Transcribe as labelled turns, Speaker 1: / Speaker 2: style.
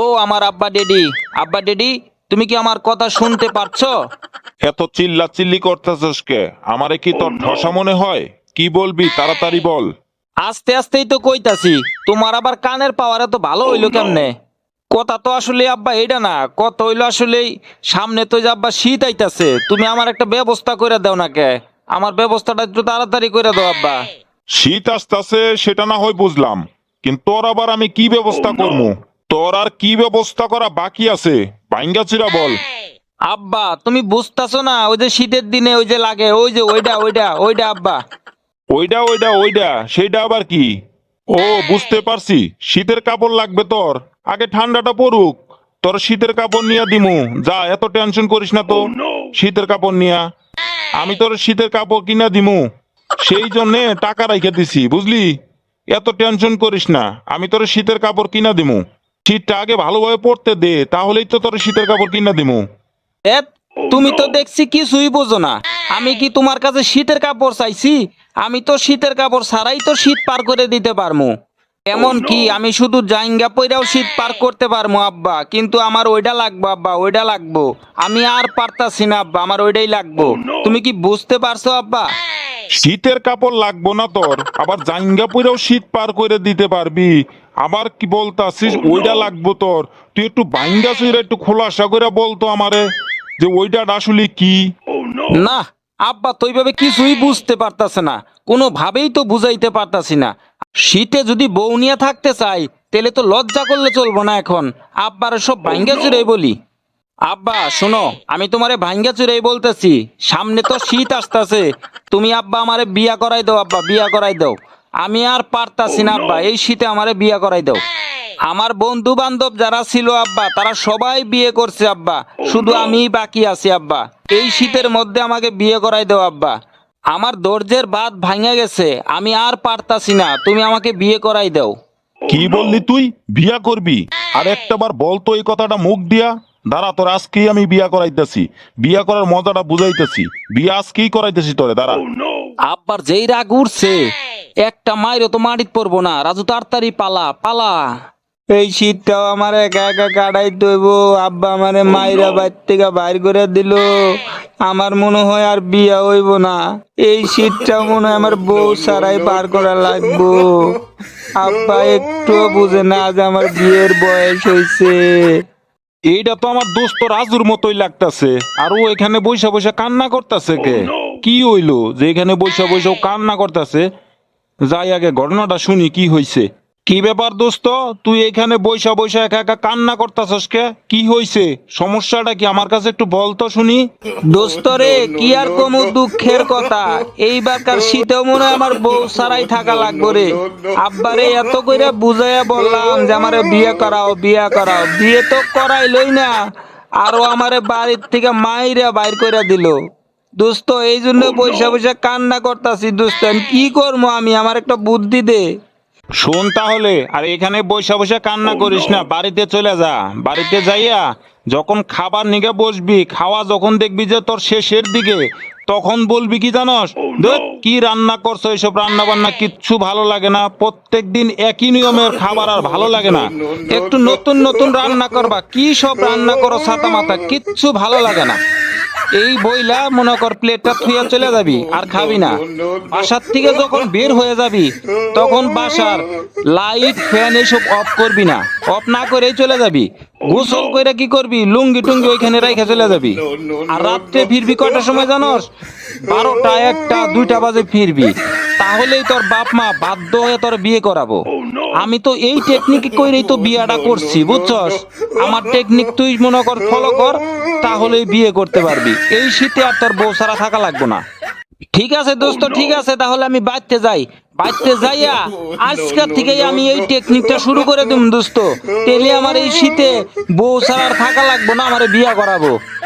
Speaker 1: ও আমার আব্বা ডেডি। আব্বা ডেডি তুমি কি আমার কথা শুনতে পারছ?
Speaker 2: এত চিল্লা চিল্লি করতেছস কে? আমারে কি তোর ঠসা মনে হয়? কি বলবি? তাড়াতাড়ি বল।
Speaker 1: আস্তে আস্তেই তো কইতাছি তোমার আবার কানের পাওয়ার এত ভালো হইল কেমনে? কথা তো আসলে আব্বা এইটা না কত হইল আসলে সামনে তো যে আব্বা শীত আইতাছে তুমি আমার একটা ব্যবস্থা করে দাও না কে? আমার ব্যবস্থাটা একটু তাড়াতাড়ি করে দাও আব্বা।
Speaker 2: শীত আসতেছে সেটা না হয় বুঝলাম। কিন্তু তোর আবার আমি কি ব্যবস্থা করব তোর আর কি ব্যবস্থা করা বাকি আছে? বাইঙ্গাচিরা বল।
Speaker 1: আব্বা তুমি বুঝতাছো না ওই যে শীতের দিনে ওই যে লাগে ওই যে ওইটা ওইটা ওইটা আব্বা।
Speaker 2: ওইটা ওইটা ওইটা সেইটা আবার কি? ও বুঝতে পারছি শীতের কাপড় লাগবে তোর। আগে ঠান্ডাটা পড়ুক তোর শীতের কাপড় নিয়ে দিমু। যা এত টেনশন করিস না তো শীতের কাপড় নিয়া। আমি তোর শীতের কাপড় কিনা দিমু। সেই জন্যে টাকা রাইখে দিছি বুঝলি? এত টেনশন করিস না আমি তোর শীতের কাপড় কিনা দিমু। শীতটা আগে ভালোভাবে পড়তে দে, তাহলেই তো তোর শীতের কাপড় কিনা দিমু।
Speaker 1: এ তুমি তো দেখছি কিছুই বোঝো না। আমি কি তোমার কাছে শীতের কাপড় চাইছি? আমি তো শীতের কাপড় ছাড়াই তো শীত পার করে দিতে পারমু। এমন কি, আমি শুধু জাইঙ্গা পইরাও শীত পার করতে পারমু, আব্বা। কিন্তু আমার ওইটা লাগবো, আব্বা ওইটা লাগবো। আমি আর পারতাছি না, আব্বা, আমার ওইটাই লাগবো। তুমি কি বুঝতে পারছ, আব্বা?
Speaker 2: শীতের কাপড় লাগবো না তোর। আবার জাঙ্গা পরেও শীত পার করে দিতে পারবি। আবার কি বলতো বলতাছিস ওইটা লাগবো তোর। তুই একটু বাইঙ্গা চুইরা একটু খোলাসা করে বলতো আমারে যে ওইটা আসলে কি।
Speaker 1: না আব্বা তো ওইভাবে কিছুই বুঝতে পারতাছে না। কোনোভাবেই তো বুঝাইতে পারতাছি না। শীতে যদি বউ নিয়ে থাকতে চাই তাহলে তো লজ্জা করলে চলবো না এখন। আব্বার সব ভাঙ্গা চুরাই বলি। আব্বা, শোনো, আমি তোমারে ভাঙ্গা চুরাই বলতেছি। সামনে তো শীত আসতেছে। তুমি আব্বা আমারে বিয়া করাই দাও, আব্বা, বিয়া করাই দাও। আমি আর পারতাছি না, আব্বা, এই শীতে আমারে বিয়া করাই দাও। আমার বন্ধু বান্ধব যারা ছিল, আব্বা, তারা সবাই বিয়ে করছে, আব্বা। শুধু আমিই বাকি আছি, আব্বা। এই শীতের মধ্যে আমাকে বিয়ে করাই দাও, আব্বা। আমার দর্জের বাদ ভাঙে গেছে, আমি আর পারতাছি না। তুমি আমাকে বিয়ে করাই দাও।
Speaker 2: কি বললি তুই? বিয়া করবি? আর একটাবার বলতো এই কথাটা মুখ দিয়া। দাঁড়া তোর আজকেই আমি বিয়া করাইতেছি। বিয়া করার মজাটা বুঝাইতেছি। বিয়া আজকেই করাইতেছি তোরে দাঁড়া।
Speaker 1: আব্বার যেই রাগ উঠছে একটা মায়েরও তো মাটিত পড়ব না। রাজু তাড়াতাড়ি পালা পালা। এই শীতটাও আমার একা একা কাটাই দইব আব্বা আমারে মাইরা বাইর থেকে বাইর করে দিল। আমার মনে হয় আর বিয়া হইব না। এই শীতটাও মনে হয় আমার বউ সারাই পার করা লাগবো। আব্বা একটুও বুঝে না যে আমার বিয়ের বয়স হয়েছে
Speaker 2: এইটা তো আমার দোস্ত রাজুর মতোই লাগতাছে। আর ও এখানে বৈশা বৈশা কান্না করতেছে কে? কি হইল? যে এখানে বৈশা বৈশা কান্না করতেছে। যাই আগে ঘটনাটা শুনি কি হইছে? কি ব্যাপার দোস্ত? তুই এখানে বৈশা বৈশা একা একা কান্না করতাছস কে? কি হইছে? সমস্যাটা কি আমার কাছে একটু বল তো শুনি।
Speaker 1: দোস্তরে কি আর কমু দুঃখের কথা? এইবারকার শীতেও মনে আমার বউ সারাই থাকা লাগবে রে। আব্বারে এত কইরা বুঝাইয়া বললাম যে আমারে বিয়ে করাও বিয়ে করাও। বিয়ে তো করাইলই না। আরও আমারে বাড়ির থেকে মাইরা বাইর কইরা দিল। দোস্ত এই জন্য পয়সা পয়সা কান্না করতাছি দোস্ত। কি করব আমি আমার একটা বুদ্ধি দে।
Speaker 2: শোন তাহলে আর এখানে বৈশা বৈশা কান্না করিস না বাড়িতে চলে যা। বাড়িতে যাইয়া যখন খাবার নিগে বসবি খাওয়া যখন দেখবি যে তোর শেষের দিকে তখন বলবি কি জানস? "ধুৎ, কি রান্না করছ এইসব রান্না বান্না কিচ্ছু ভালো লাগে না। প্রত্যেক দিন একই নিয়মের খাবার আর ভালো লাগে না।
Speaker 1: একটু নতুন নতুন রান্না করবা। কি সব রান্না করো ছাতা মাথা কিচ্ছু ভালো লাগে না। এই বইলা মনে কর প্লেটটা থুয়ে চলে যাবি, আর খাবি না। বাসার থেকে যখন বের হয়ে যাবি, তখন বাসার লাইট ফ্যান এইসব অফ করবি না। অফ না করেই চলে যাবি। গোসল করে কি করবি? লুঙ্গি টুঙ্গি ওইখানে রেখে চলে যাবি। আর রাত্রে ফিরবি কটার সময় জানোস? বারোটা, একটা, দুইটা বাজে ফিরবি। তাহলেই তোর বাপ মা বাধ্য হয়ে তোর বিয়ে করাবো। আমি তো এই টেকনিক কইরেই তো বিয়েটা করছি বুঝছস? আমার টেকনিক তুই মনে কর ফলো কর তাহলেই বিয়ে করতে পারবি। এই শীতে আর তোর বউ সারা থাকা লাগবে না। ঠিক আছে দোস্ত ঠিক আছে তাহলে আমি বাইতে যাই। বাইতে যাইয়া আজকের থেকেই আমি এই টেকনিকটা শুরু করে দিম দোস্ত। তেলে আমার এই শীতে বউ সারা থাকা লাগবে না আমার বিয়া করাবো।